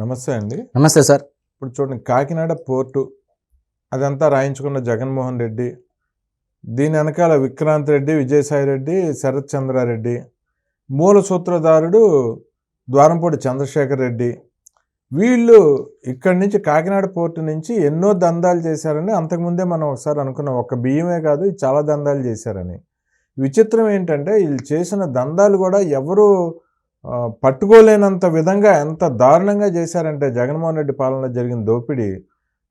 నమస్తే అండి. నమస్తే సార్. ఇప్పుడు చూడండి కాకినాడ పోర్టు అదంతా రాయించుకున్న జగన్మోహన్ రెడ్డి దీని వెనకాల విక్రాంత్ రెడ్డి విజయసాయి రెడ్డి శరత్ చంద్రారెడ్డి మూల సూత్రధారుడు ద్వారంపూడి చంద్రశేఖర్ రెడ్డి. వీళ్ళు ఇక్కడి నుంచి కాకినాడ పోర్టు నుంచి ఎన్నో దందాలు చేశారని అంతకుముందే మనం ఒకసారి అనుకున్నాం. ఒక బియ్యమే కాదు చాలా దందాలు చేశారని. విచిత్రం ఏంటంటే వీళ్ళు చేసిన దందాలు కూడా ఎవరు పట్టుకోలేనంత విధంగా ఎంత దారుణంగా చేశారంటే జగన్మోహన్ రెడ్డి పాలనలో జరిగిన దోపిడీ.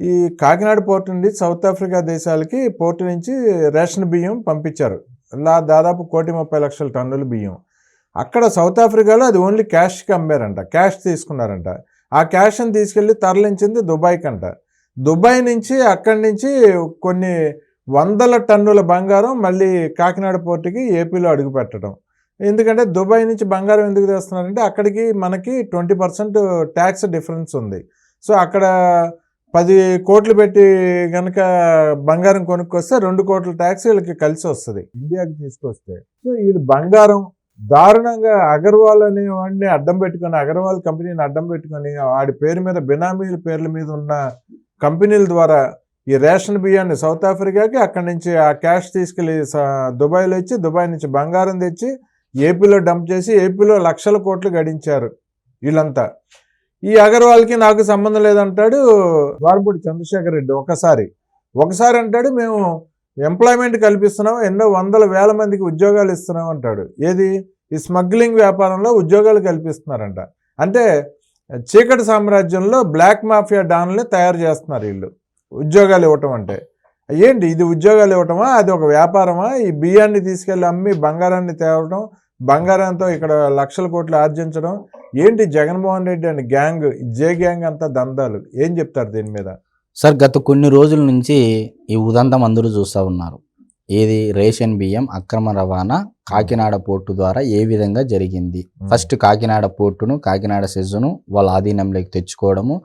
ఈ కాకినాడ పోర్టు నుండి సౌత్ ఆఫ్రికా దేశాలకి పోర్టు నుంచి రేషన్ బియ్యం పంపించారు. ఇలా దాదాపు కోటి ముప్పై లక్షల టన్నుల బియ్యం. అక్కడ సౌత్ ఆఫ్రికాలో అది ఓన్లీ క్యాష్కి అమ్మారంట క్యాష్ తీసుకున్నారంట. ఆ క్యాష్ని తీసుకెళ్ళి తరలించింది దుబాయ్కి అంట దుబాయ్ నుంచి అక్కడి నుంచి కొన్ని వందల టన్నుల బంగారం మళ్ళీ కాకినాడ పోర్టుకి ఏపీలో అడుగుపెట్టడం ఎందుకంటే దుబాయ్ నుంచి బంగారం ఎందుకు తెస్తున్నారంటే అక్కడికి మనకి ట్వంటీ పర్సెంట్ ట్యాక్స్ డిఫరెన్స్ ఉంది. సో అక్కడ పది కోట్లు పెట్టి కనుక బంగారం కొనుక్కొస్తే రెండు కోట్ల ట్యాక్స్ వీళ్ళకి కలిసి వస్తుంది. ఇండియాకి తీసుకొస్తే. సో ఇది బంగారం దారుణంగా అగర్వాల్ అనే వాడిని అడ్డం పెట్టుకొని అగర్వాల్ కంపెనీని అడ్డం పెట్టుకొని వాడి పేరు మీద బినామీల పేర్ల మీద ఉన్న కంపెనీల ద్వారా ఈ రేషన్ బియ్యాన్ని సౌత్ ఆఫ్రికాకి అక్కడి నుంచి ఆ క్యాష్ తీసుకెళ్ళి స- దుబాయ్లో ఇచ్చి దుబాయ్ నుంచి బంగారం తెచ్చి ఏపీలో డంప్ చేసి ఏపీలో లక్షల కోట్లు గడించారు వీళ్ళంతా. ఈ అగర్వాల్కి నాకు సంబంధం లేదంటాడు ద్వారపూడి చంద్రశేఖర్ రెడ్డి ఒకసారి. ఒకసారి అంటాడు మేము ఎంప్లాయ్మెంట్ కల్పిస్తున్నాం ఎన్నో వందల వేల మందికి ఉద్యోగాలు ఇస్తున్నాం అంటాడు. ఏది? ఈ స్మగ్లింగ్ వ్యాపారంలో ఉద్యోగాలు కల్పిస్తున్నారంట. అంటే చీకటి సామ్రాజ్యంలో బ్లాక్ మాఫియా డాన్లే తయారు చేస్తున్నారు వీళ్ళు. ఉద్యోగాలు ఇవ్వటం అంటే. ఏంటి? ఇది ఉద్యోగాలు ఇవ్వటమా? అది ఒక వ్యాపారమా? ఈ బియ్యాన్ని తీసుకెళ్ళి అమ్మి బంగారాన్ని తేవడం బంగారంతో ఇక్కడ లక్షల కోట్లు ఆర్జించడం. ఏంటి Jaganmohan Reddy and gang J gang అంతా దందాలు? ఏం చెప్తారు దీని మీద? సార్ గత కొన్ని రోజుల నుంచి ఈ ఉదంతం అందరూ చూస్తూ ఉన్నారు. ఏది రేషన్ బియ్యం అక్రమ రవాణా కాకినాడ పోర్టు ద్వారా ఏ విధంగా జరిగింది? ఫస్ట్ కాకినాడ పోర్టును కాకినాడ సెజ్ను వాళ్ళ ఆధీనంలోకి తెచ్చుకోవడము.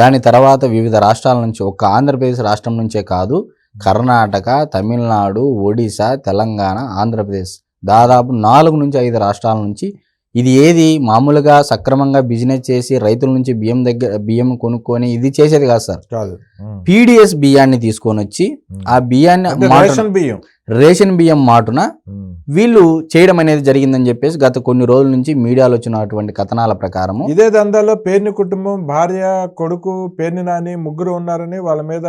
దాని తర్వాత వివిధ రాష్ట్రాల నుంచి ఒక్క ఆంధ్రప్రదేశ్ రాష్ట్రం నుంచే కాదు కర్ణాటక తమిళనాడు ఒడిశా తెలంగాణ ఆంధ్రప్రదేశ్ దాదాపు నాలుగు నుంచి ఐదు రాష్ట్రాల నుంచి ఇది ఏది మామూలుగా సక్రమంగా బిజినెస్ చేసి రైతుల నుంచి బియ్యం దగ్గర బియ్యం కొనుక్కొని ఇది చేసేది కాదు సార్. కాదు. పీడిఎస్ బియ్యాన్ని తీసుకొని వచ్చి ఆ బియ్యాన్ని రేషన్ బియ్యం. రేషన్ బియ్యం మాటున వీళ్ళు చేయడం అనేది జరిగిందని చెప్పేసి గత కొన్ని రోజుల నుంచి మీడియాలో వచ్చినటువంటి కథనాల ప్రకారము ఇదే దందాలో పేర్ని కుటుంబం భార్య కొడుకు పేర్ని నాని ముగ్గురు ఉన్నారని వాళ్ళ మీద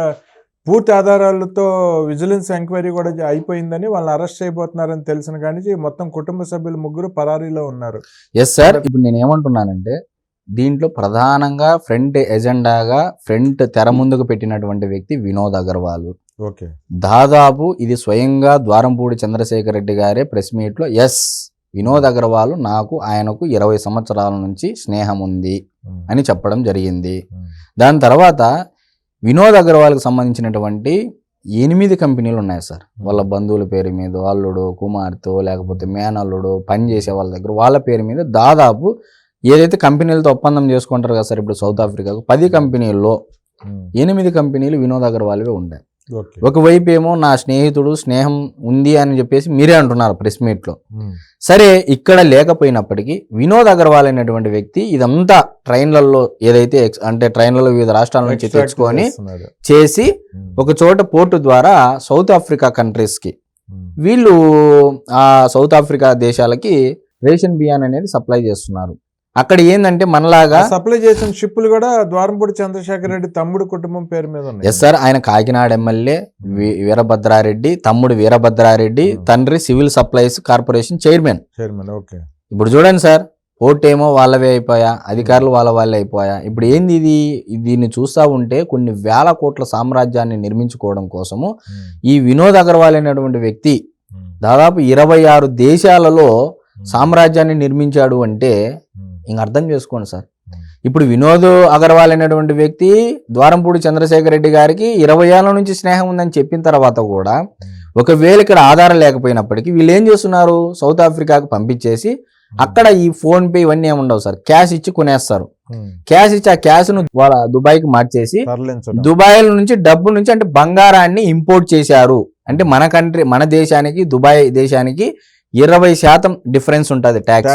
పూర్తి ఆధారాలతో విజిలెన్స్ ఎంక్వైరీ కూడా అయిపోయిందని వాళ్ళని అరెస్ట్ చేయబోతున్నారని తెలిసిన కానీ మొత్తం కుటుంబ సభ్యులు ముగ్గురు పరారీలో ఉన్నారు. ఎస్ సార్ ఇప్పుడు నేను ఏమంటున్నానంటే దీంట్లో ప్రధానంగా ఫ్రంట్ ఎజెండాగా ఫ్రంట్ తెర ముందుకు పెట్టినటువంటి వ్యక్తి వినోద్ అగర్వాల్. ఓకే. దాదాపు ఇది స్వయంగా ద్వారంపూడి చంద్రశేఖర్ రెడ్డి గారే ప్రెస్ మీట్లో ఎస్ వినోద్ అగర్వాల్ నాకు ఆయనకు ఇరవై సంవత్సరాల నుంచి స్నేహం ఉంది అని చెప్పడం జరిగింది. దాని తర్వాత వినోద్ అగర్వాల్కి సంబంధించినటువంటి ఎనిమిది కంపెనీలు ఉన్నాయి సార్. వాళ్ళ బంధువుల పేరు మీద అల్లుడు కుమార్తె లేకపోతే మేనల్లుడు పని చేసే వాళ్ళ దగ్గర వాళ్ళ పేరు మీద దాదాపు ఏదైతే కంపెనీలతో ఒప్పందం చేసుకుంటారు కదా సార్ ఇప్పుడు సౌత్ ఆఫ్రికాకు పది కంపెనీల్లో ఎనిమిది కంపెనీలు వినోద్ అగర్వాల్వే ఉన్నాయి ఓకే ఒకవైపు ఏమో నా స్నేహితుడు స్నేహం ఉంది అని చెప్పేసి మీరే అంటున్నారు ప్రెస్ మీట్లో సరే ఇక్కడ లేకపోయినప్పటికీ వినోద్ అగర్వాల్ అనేటువంటి వ్యక్తి ఇదంతా ట్రైన్లలో ఏదైతే అంటే ట్రైన్లలో వివిధ రాష్ట్రాల నుంచి తెచ్చుకొని. చేసి. ఒక చోట పోర్టు ద్వారా సౌత్ ఆఫ్రికా కంట్రీస్కి ఉమ్. వీళ్ళు ఆ సౌత్ ఆఫ్రికా దేశాలకి రేషన్ బియ్యాన్ని అనేది సప్లై చేస్తున్నారు అక్కడ ఏంటంటే మనలాగా సప్లై చేసిన షిప్పులు కూడా ద్వారంపూడి చంద్రశేఖర్ రెడ్డి తమ్ముడు కుటుంబం పేరు మీద ఉన్నాయి ఎస్ సార్ ఆయన కాకినాడ ఎమ్మెల్యే వీరభద్రారెడ్డి తమ్ముడు వీరభద్రారెడ్డి Hmm. తండ్రి civil supplies corporation chairman chairman okay ఇప్పుడు చూడండి సార్ ఏమో వాళ్ళవే అయిపోయా అధికారులు వాళ్ళ వాళ్ళే అయిపోయా ఇప్పుడు ఏంది ఇది దీన్ని చూస్తా ఉంటే కొన్ని వేల కోట్ల సామ్రాజ్యాన్ని నిర్మించుకోవడం కోసము ఉమ్. ఈ వినోద్ అగర్వాల్ అనేటువంటి వ్యక్తి ఉమ్. దాదాపు ఇరవై ఆరు దేశాలలో సామ్రాజ్యాన్ని నిర్మించాడు అంటే. ఇంక అర్థం చేసుకోండి సార్. ఇప్పుడు వినోద్ అగర్వాల్ అనేటువంటి వ్యక్తి ద్వారంపూడి చంద్రశేఖర్ రెడ్డి గారికి ఇరవై ఏళ్ళ నుంచి స్నేహం ఉందని చెప్పిన తర్వాత కూడా ఒకవేళ ఇక్కడ ఆధారం లేకపోయినప్పటికీ వీళ్ళు ఏం చేస్తున్నారు? సౌత్ ఆఫ్రికాకు పంపించేసి అక్కడ ఈ ఫోన్ పే ఇవన్నీ ఏమి ఉండవు సార్. క్యాష్ ఇచ్చి కొనేస్తారు. క్యాష్ ఇచ్చి ఆ క్యాష్ను వాళ్ళ దుబాయ్కి మార్చేసి తరలించడం. దుబాయ్ నుంచి డబ్బు నుంచి అంటే బంగారాన్ని ఇంపోర్ట్ చేశారు. అంటే మన కంట్రీ మన దేశానికి దుబాయ్ దేశానికి ఇరవై శాతం డిఫరెన్స్ ఉంటుంది ట్యాక్స్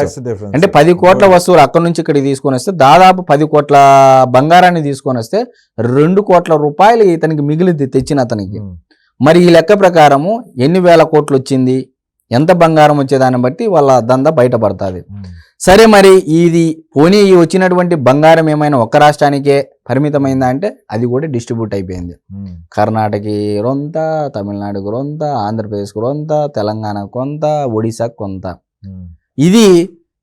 అంటే పది కోట్ల వస్తువులు అక్కడ నుంచి ఇక్కడికి తీసుకొని వస్తే దాదాపు పది కోట్ల బంగారాన్ని తీసుకొని వస్తే రెండు కోట్ల రూపాయలు ఇతనికి మిగిలింది తెచ్చిన అతనికి. ఉమ్, మరి ఈ లెక్క ప్రకారము ఎన్ని వేల కోట్లు వచ్చింది? ఎంత బంగారం వచ్చేదాన్ని బట్టి వాళ్ళ దందా బయటపడుతుంది. సరే మరి ఇది పోనీ ఈ వచ్చినటువంటి బంగారం ఏమైనా ఒక్క రాష్ట్రానికే పరిమితమైందా అంటే అది కూడా డిస్ట్రిబ్యూట్ అయిపోయింది. ఉమ్, కర్ణాటకకి రొంత తమిళనాడుకు రొంత ఆంధ్రప్రదేశ్కు రొంత తెలంగాణ కొంత ఒడిశాకు కొంత. ఇది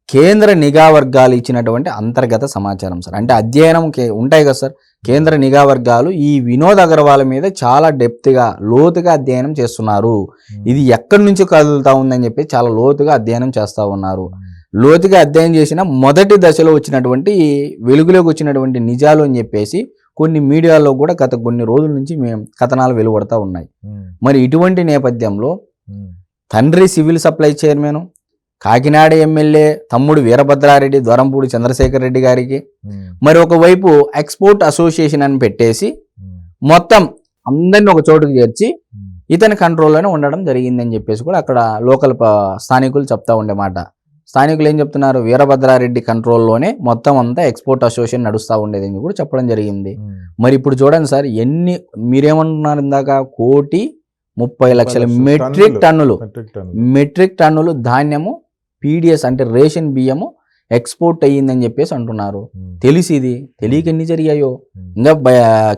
కేంద్ర నిఘా వర్గాలు ఇచ్చినటువంటి అంతర్గత సమాచారం సార్. అంటే అధ్యయనం కే- ఉంటాయి కదా సార్. కేంద్ర నిఘా వర్గాలు ఈ వినోద్ అగర్వాల్ మీద చాలా డెప్త్గా లోతుగా అధ్యయనం చేస్తున్నారు. ఇది ఎక్కడి నుంచి కదులుతా ఉందని చెప్పి చాలా లోతుగా అధ్యయనం చేస్తూ ఉన్నారు. లోతుగా అధ్యయనం చేసిన మొదటి దశలో వచ్చినటువంటి వెలుగులోకి వచ్చినటువంటి నిజాలు అని చెప్పేసి కొన్ని మీడియాలో కూడా గత కొన్ని రోజుల నుంచి మేము కథనాలు వెలువడతా ఉన్నాయి. మరి ఇటువంటి నేపథ్యంలో తండ్రి civil supply chairman Kakinada MLA తమ్ముడు వీరభద్రారెడ్డి దొరంపూడి చంద్రశేఖర్ రెడ్డి గారికి. ఉమ్, మరి ఒకవైపు ఎక్స్పోర్ట్ అసోసియేషన్ అని పెట్టేసి ఉమ్, మొత్తం అందరిని ఒక చోటుకు చేర్చి ఉమ్, ఇతని కంట్రోల్లోనే ఉండడం జరిగిందని చెప్పేసి కూడా అక్కడ లోకల్ స్థానికులు చెప్తా ఉండే మాట. స్థానికులు ఏం చెప్తున్నారు? వీరభద్రారెడ్డి కంట్రోల్లోనే మొత్తం అంతా ఎక్స్పోర్ట్ అసోసియేషన్ నడుస్తూ ఉండేది అని కూడా చెప్పడం జరిగింది. మరి ఇప్పుడు చూడండి సార్ ఎన్ని మీరేమంటున్నారు ఇందాక? కోటి ముప్పై లక్షల మెట్రిక్ టన్నులు. మెట్రిక్ టన్నులు ధాన్యము పీడిఎస్ అంటే రేషన్ బియ్యము ఎక్స్పోర్ట్ అయ్యిందని చెప్పేసి అంటున్నారు. తెలిసి ఇది తెలియక ఎన్ని జరిగాయో. ఇంకా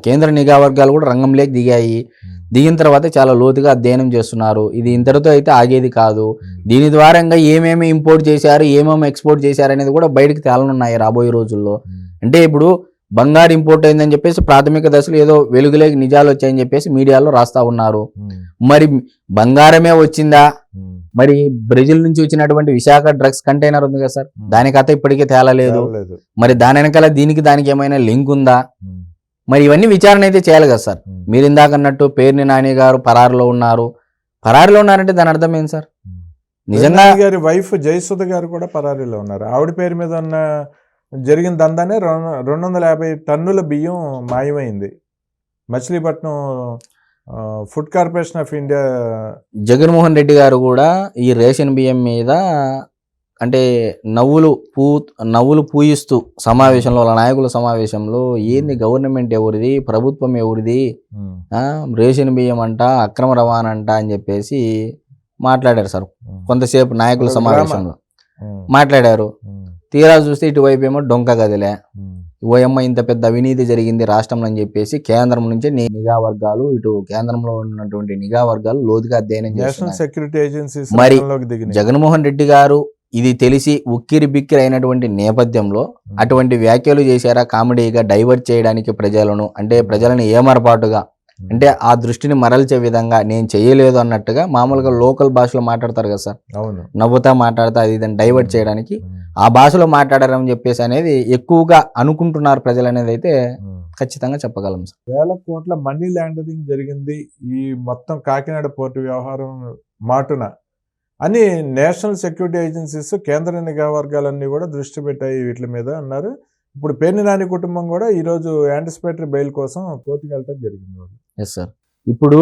కేంద్ర నిఘా వర్గాలు కూడా రంగంలోకి దిగాయి. దిగిన తర్వాత చాలా లోతుగా అధ్యయనం చేస్తున్నారు. ఇది ఇంతటితో అయితే ఆగేది కాదు. దీని ద్వారా ఇంకా ఏమేమి ఇంపోర్ట్ చేశారు ఏమేమి ఎక్స్పోర్ట్ చేశారు అనేది కూడా బయటకు తేలనున్నాయి రాబోయే రోజుల్లో. అంటే ఇప్పుడు బంగారు ఇంపోర్ట్ అయిందని చెప్పేసి ప్రాథమిక దశలో ఏదో వెలుగులోకి నిజాలు వచ్చాయని చెప్పేసి మీడియాలో రాస్తా ఉన్నారు. మరి బంగారమే వచ్చిందా. మరి బ్రెజిల్ నుంచి వచ్చినటువంటి విశాఖ డ్రగ్స్ కంటైనర్ ఉంది కదా సార్. దాని కథ ఇప్పటికీ తేలలేదు లేదు. మరి దాని వెనకాల దీనికి దానికి ఏమైనా లింక్ ఉందా? మరి ఇవన్నీ విచారణ అయితే చేయాలి కదా సార్. మీరు ఇందాక అన్నట్టు పేర్ని నాని గారు పరారులో ఉన్నారు. పరారులో ఉన్నారంటే దాని అర్థం ఏంటి సార్. నిజంగా గారి వైఫ్ జయసుధ గారు కూడా పరారీలో ఉన్నారు. ఆవిడ పేరు మీద ఉన్న జరిగిన దందానే రెండు రెండు వందల యాభై టన్నుల బియ్యం మాయమైంది. Machilipatnam food corporation of India Jaganmohan Reddy గారు కూడా ఈ రేషన్ బియ్యం మీద అంటే నవ్వులు పూ నవ్వులు పూయిస్తూ సమావేశంలో వాళ్ళ నాయకుల సమావేశంలో ఏంది గవర్నమెంట్ ఎవరిది ప్రభుత్వం ఎవరిది? రేషన్ బియ్యం అంట అక్రమ రవాణా అంట అని చెప్పేసి మాట్లాడారు సార్. కొంతసేపు నాయకుల సమావేశంలో మాట్లాడారు. తీరా చూస్తే ఇటువైపు ఏమో డొంక గదిలే. ఓయమ్మ ఇంత పెద్ద అవినీతి జరిగింది రాష్ట్రంలో అని చెప్పేసి కేంద్రం నుంచి నిఘా వర్గాలు ఇటు కేంద్రంలో ఉన్నటువంటి నిఘా వర్గాలు లోతుగా అధ్యయనం నేషనల్ చేస్తున్నాయి. సెక్యూరిటీ ఏజెన్సీస్ మరి జగన్మోహన్ రెడ్డి గారు ఇది తెలిసి ఉక్కిరి బిక్కిరి అయినటువంటి నేపథ్యంలో ఉమ్, అటువంటి వ్యాఖ్యలు చేశారా? కామెడీగా డైవర్ట్ చేయడానికి ప్రజలను అంటే ప్రజలను ఏమరపాటుగా అంటే ఆ దృష్టిని మరల్చే విధంగా నేను చేయలేదు అన్నట్టుగా మామూలుగా లోకల్ భాషలో మాట్లాడతారు కదా సార్. అవును. నవ్వుతా మాట్లాడతా అది దాన్ని డైవర్ట్ చేయడానికి ఉమ్, ఆ భాషలో మాట్లాడారని చెప్పేసి అనేది ఎక్కువగా అనుకుంటున్నారు ప్రజలు అనేది అయితే. ఖచ్చితంగా చెప్పగలం సార్. వేల కోట్ల మనీ లాండరింగ్ జరిగింది ఈ మొత్తం కాకినాడ పోర్టు వ్యవహారం మాటున. అని నేషనల్ సెక్యూరిటీ ఏజెన్సీస్ కేంద్ర నిఘా వర్గాలన్నీ కూడా దృష్టి పెట్టాయి వీటి మీద అన్నారు. ఇప్పుడు పేర్ని నాని కుటుంబం కూడా ఈరోజు యాంటిసిపేటరీ బెయిల్ కోసం కోర్టుకు వెళ్ళటం జరిగింది వాళ్ళు ఎస్ సార్ ఇప్పుడు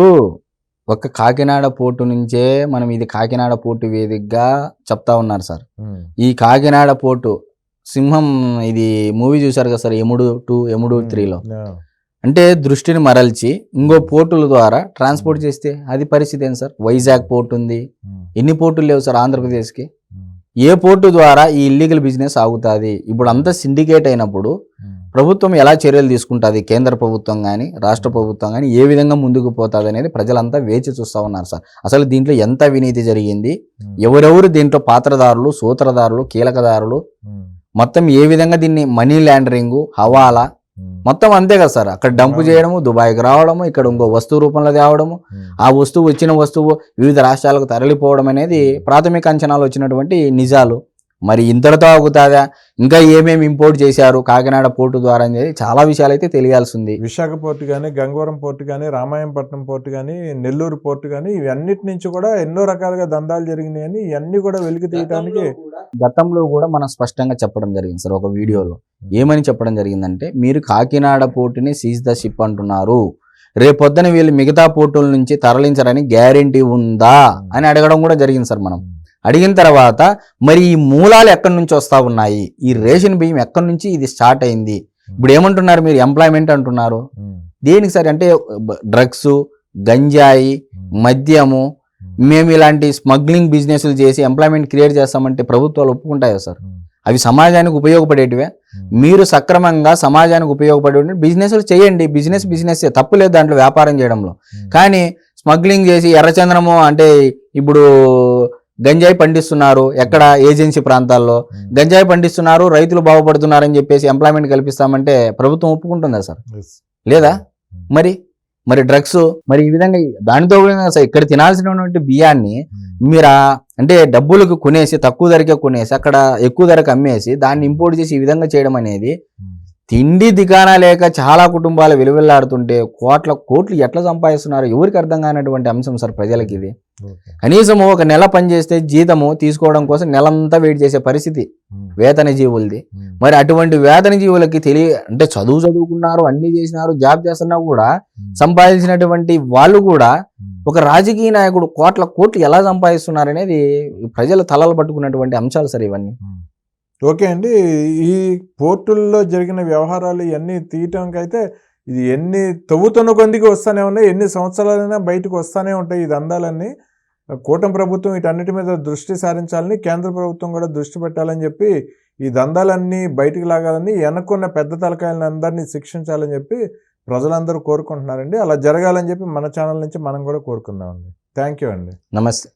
ఒక కాకినాడ పోర్టు నుంచే మనం ఇది కాకినాడ పోర్టు వేదికగా చెప్తా ఉన్నారు సార్ ఈ కాకినాడ పోర్టు సింహం ఇది మూవీ చూశారు కదా సార్ ఎముడు టూ ఎముడు త్రీలో. అంటే దృష్టిని మరల్చి ఇంకో పోర్టుల ద్వారా ట్రాన్స్పోర్ట్ చేస్తే అది పరిస్థితి ఏంటి సార్ వైజాగ్ పోర్ట్ ఉంది. ఎన్ని పోర్టులు లేవు సార్ ఆంధ్రప్రదేశ్కి? ఏ పోర్టు ద్వారా ఈ ఇల్లీగల్ బిజినెస్ ఆగుతుంది? ఇప్పుడు అంతా సిండికేట్ అయినప్పుడు ప్రభుత్వం ఎలా చర్యలు తీసుకుంటుంది? కేంద్ర ప్రభుత్వం కానీ రాష్ట్ర ప్రభుత్వం కానీ ఏ విధంగా ముందుకు పోతుంది అనేది ప్రజలంతా వేచి చూస్తూ ఉన్నారు సార్. అసలు దీంట్లో ఎంత అవినీతి జరిగింది? ఎవరెవరు దీంట్లో పాత్రదారులు సూత్రధారులు కీలకదారులు? మొత్తం ఏ విధంగా దీన్ని మనీ లాండరింగ్ హవాలా మొత్తం అంతే కదా సార్. అక్కడ డంప్ అవును. చేయడము దుబాయ్కి రావడము ఇక్కడ ఇంకో వస్తువు రూపంలో తేవడము ఆ వస్తువు వచ్చిన వస్తువు వివిధ రాష్ట్రాలకు తరలిపోవడం అనేది ప్రాథమిక అంచనాలు వచ్చినటువంటి నిజాలు. మరి ఇంతటితో ఆగుతాదా ఇంకా ఏమేమి ఇంపోర్ట్ చేశారు? కాకినాడ పోర్టు ద్వారా అనేది చాలా విషయాలు అయితే తెలియాల్సి ఉంది విశాఖ పోర్టు కానీ గంగవరం పోర్టు కానీ రామాయంపట్నం పోర్టు కానీ నెల్లూరు పోర్టు కానీ ఇవన్నిటి నుంచి కూడా ఎన్నో రకాలుగా దందాలు జరిగినాయని ఇవన్నీ కూడా వెలికి తీయడానికి గతంలో కూడా. మనం స్పష్టంగా చెప్పడం జరిగింది సార్ ఒక వీడియోలో. ఏమని చెప్పడం జరిగిందంటే మీరు కాకినాడ పోర్టుని సీజ్ ద షిప్ అంటున్నారు. రేపొద్దున వీళ్ళు మిగతా పోర్టుల నుంచి తరలించరని గ్యారెంటీ ఉందా? అని అడగడం కూడా జరిగింది సార్ మనం. అడిగిన తర్వాత మరి ఈ మూలాలు ఎక్కడి నుంచి వస్తా ఉన్నాయి? ఈ రేషన్ బియ్యం ఎక్కడి నుంచి ఇది స్టార్ట్ అయింది? ఇప్పుడు ఏమంటున్నారు మీరు? ఎంప్లాయ్మెంట్ అంటున్నారు. దేనికి సరే? అంటే డ్రగ్స్ గంజాయి మద్యము మేము. ఇలాంటి స్మగ్లింగ్ బిజినెస్లు చేసి ఎంప్లాయ్మెంట్ క్రియేట్ చేస్తామంటే ప్రభుత్వాలు ఒప్పుకుంటాయా సార్? అవి సమాజానికి ఉపయోగపడేటివే. మీరు సక్రమంగా సమాజానికి ఉపయోగపడే బిజినెస్లు చేయండి. బిజినెస్ బిజినెస్ తప్పు లేదు దాంట్లో వ్యాపారం చేయడంలో. కానీ స్మగ్లింగ్ చేసి ఎర్రచంద్రము అంటే ఇప్పుడు గంజాయి పండిస్తున్నారు ఎక్కడ ఏజెన్సీ ప్రాంతాల్లో ఉమ్. గంజాయి పండిస్తున్నారు రైతులు బాగుపడుతున్నారని చెప్పేసి ఎంప్లాయ్మెంట్ కల్పిస్తామంటే ప్రభుత్వం ఒప్పుకుంటుందా సార్. లేదా మరి మరి డ్రగ్స్ మరి ఈ విధంగా దానితో కూడా సార్ ఇక్కడ తినాల్సినటువంటి బియ్యాన్ని ఉమ్, మీరు అంటే డబ్బులకు కొనేసి తక్కువ ధరకే కొనేసి అక్కడ ఎక్కువ ధరకు అమ్మేసి దాన్ని ఇంపోర్ట్ చేసి ఈ విధంగా చేయడం అనేది. తిండి దిగానా లేక చాలా కుటుంబాలు విలువెల్లాడుతుంటే కోట్ల కోట్లు ఎట్లా సంపాదిస్తున్నారు ఎవరికి అర్థం కానటువంటి అంశం సార్ ప్రజలకి ఇది. కనీసము ఒక నెల పని చేస్తే జీతము తీసుకోవడం కోసం నెలంతా వెయిట్ చేసే పరిస్థితి. వేతన జీవులది. మరి అటువంటి వేతన జీవులకి తెలియ అంటే చదువు చదువుకున్నారు అన్ని చేసినారు జాబ్ చేస్తున్నా కూడా సంపాదించినటువంటి వాళ్ళు కూడా. ఒక రాజకీయ నాయకుడు కోట్ల కోట్లు ఎలా సంపాదిస్తున్నారు అనేది ప్రజలు తలలు పట్టుకున్నటువంటి అంశాలు సార్ ఇవన్నీ. ఓకే అండి. ఈ పోర్టుల్లో జరిగిన వ్యవహారాలు ఇవన్నీ తీయటానికి అయితే ఇది ఎన్ని తవ్వుతున్న కొందికి వస్తూనే ఉన్నాయి ఎన్ని సంవత్సరాలైనా బయటకు వస్తూనే ఉంటాయి ఈ దందాలన్నీ. కూటమి ప్రభుత్వం వీటన్నిటి మీద దృష్టి సారించాలని కేంద్ర ప్రభుత్వం కూడా దృష్టి పెట్టాలని చెప్పి ఈ దందాలన్నీ బయటికి లాగాలని వెనక్కున్న పెద్ద తలకాయలను అందరినీ శిక్షించాలని చెప్పి ప్రజలందరూ కోరుకుంటున్నారండి. అలా జరగాలని చెప్పి మన ఛానల్ నుంచి మనం కూడా కోరుకుందామండి. థ్యాంక్ యూ అండి. నమస్తే.